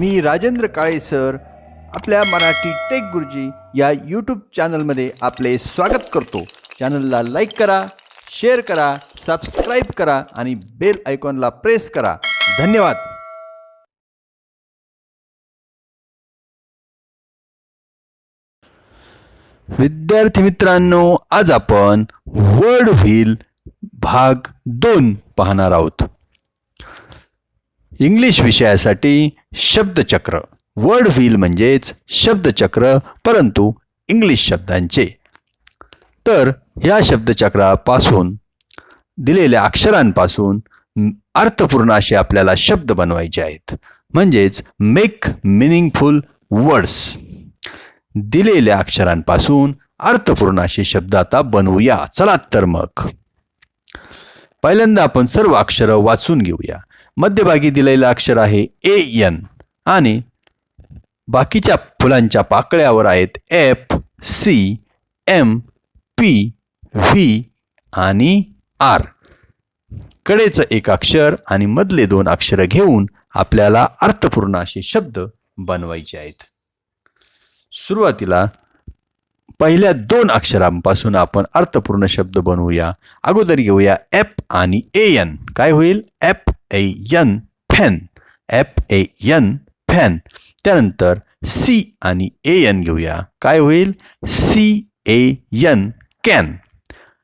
मी Rajendra Kale sir. आपल्या Marathi take गुरुजी या यूट्यूब चॅनलमध्ये आपले स्वागत करतो. चॅनलला लाईक करा शेअर करा सबस्क्राईब करा आणि बेल आयकॉनला प्रेस करा. धन्यवाद. विद्यार्थी मित्रांनो आज आपण वर्ड व्हील भाग दोन पाहणार आहोत. इंग्लिश विषयासाठी शब्दचक्र. वर्ड व्हील म्हणजेच शब्दचक्र परंतु इंग्लिश शब्दांचे. तर ह्या शब्दचक्रापासून दिलेल्या अक्षरांपासून अर्थपूर्ण असे आपल्याला शब्द बनवायचे आहेत. म्हणजेच मेक मिनिंगफुल वर्ड्स दिलेल्या अक्षरांपासून अर्थपूर्ण असे शब्द आता बनवूया. चला तर मग. पहिल्यांदा आपण सर्व अक्षरं वाचून घेऊया. मध्यभागी दिलेलं अक्षर आहे ए एन. आणि बाकीच्या फुलांच्या पाकळ्यावर आहेत F C M P V आणि आर. कडेचं एक अक्षर आणि मधले दोन अक्षरं घेऊन आपल्याला अर्थपूर्ण असे शब्द बनवायचे आहेत. सुरुवातीला पहिल्या दोन अक्षरांपासून आपण अर्थपूर्ण शब्द बनवूया. अगोदर घेऊया एप आणि ए एन. काय होईल? F A N fan F A N fan त्यानंतर सी आणि ए एन घेऊया. काय होईल? C A N can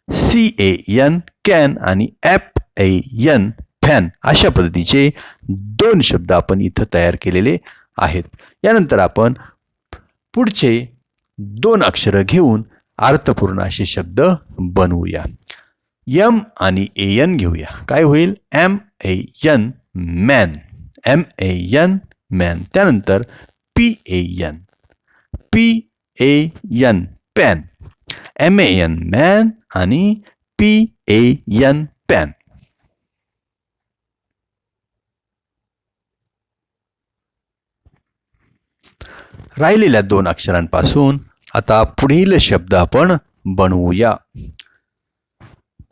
C A N can आणि एफ ए यन फॅन अशा पद्धतीचे दोन शब्द आपण इथं तयार केलेले आहेत. यानंतर आपण पुढचे दोन अक्षरं घेऊन अर्थपूर्ण असे शब्द बनवूया. यम आणि ए एन घेऊया. काय होईल? M A N man. M A N man. त्यानंतर P A N P A N pan. M A N man आणि पी ए एन पॅन. राहिलेल्या दोन अक्षरांपासून आता पुढील शब्द आपण बनवूया.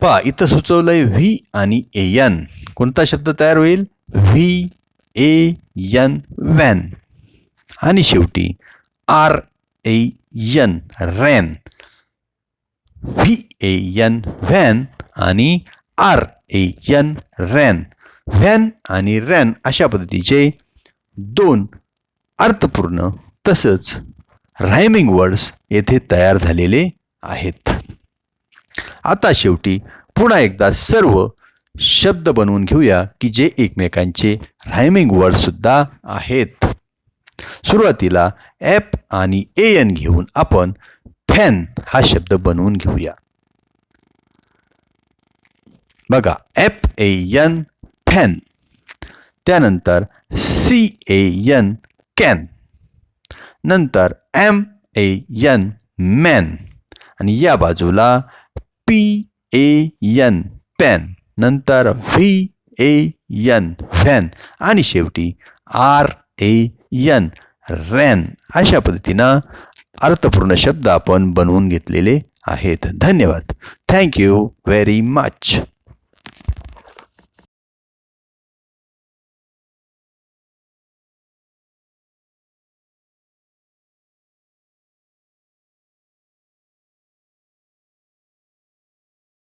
पा इथं सुचवलंय व्ही आणि ए एन कोणता शब्द तयार होईल? व्ही ए एन वॅन आणि शेवटी R A N ran. V A N van आणि R A N ran. Van आणि रॅन अशा पद्धतीचे दोन अर्थपूर्ण तसंच रायमिंग वर्ड्स येथे तयार झालेले आहेत. आता शेवटी पुन्हा एकदा सर्व शब्द बनवून घेऊया की जे एकमेकांचे रायमिंग वर्ड सुद्धा आहेत. सुरुवातीला एफ आणि ए एन घेऊन आपण फॅन हा शब्द बनवून घेऊया. बघा एफ ए एन फॅन त्यानंतर सी ए एन कॅन नंतर एम ए एन मॅन आणि या बाजूला पी ए यन पॅन. नंतर व्ही ए यन व्हॅन आणि शेवटी आर ए यन रॅन. अशा पद्धतीनं अर्थपूर्ण शब्द आपण बनवून घेतलेले आहेत. धन्यवाद. Thank you very much.